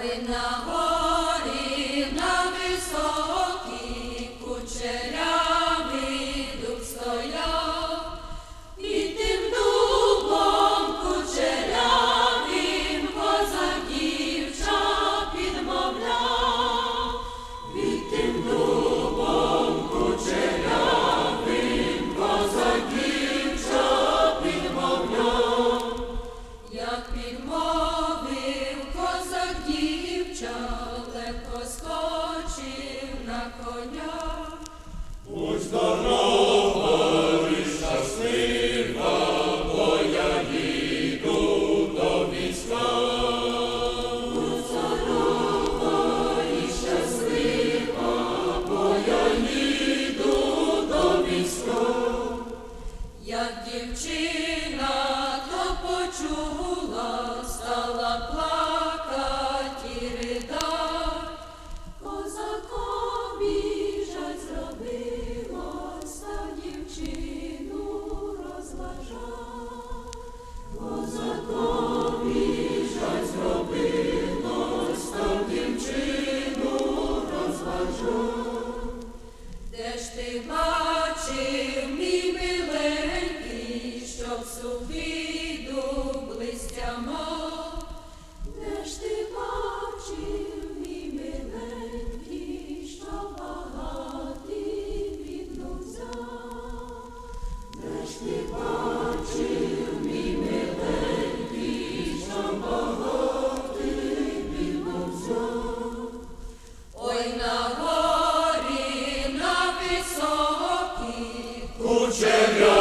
Ой на легко на коня. Будь здорова і щаслива, бо я їду до війська. І щаслива, бо я їду до війська. Як дівчина, то почула. високі. Учення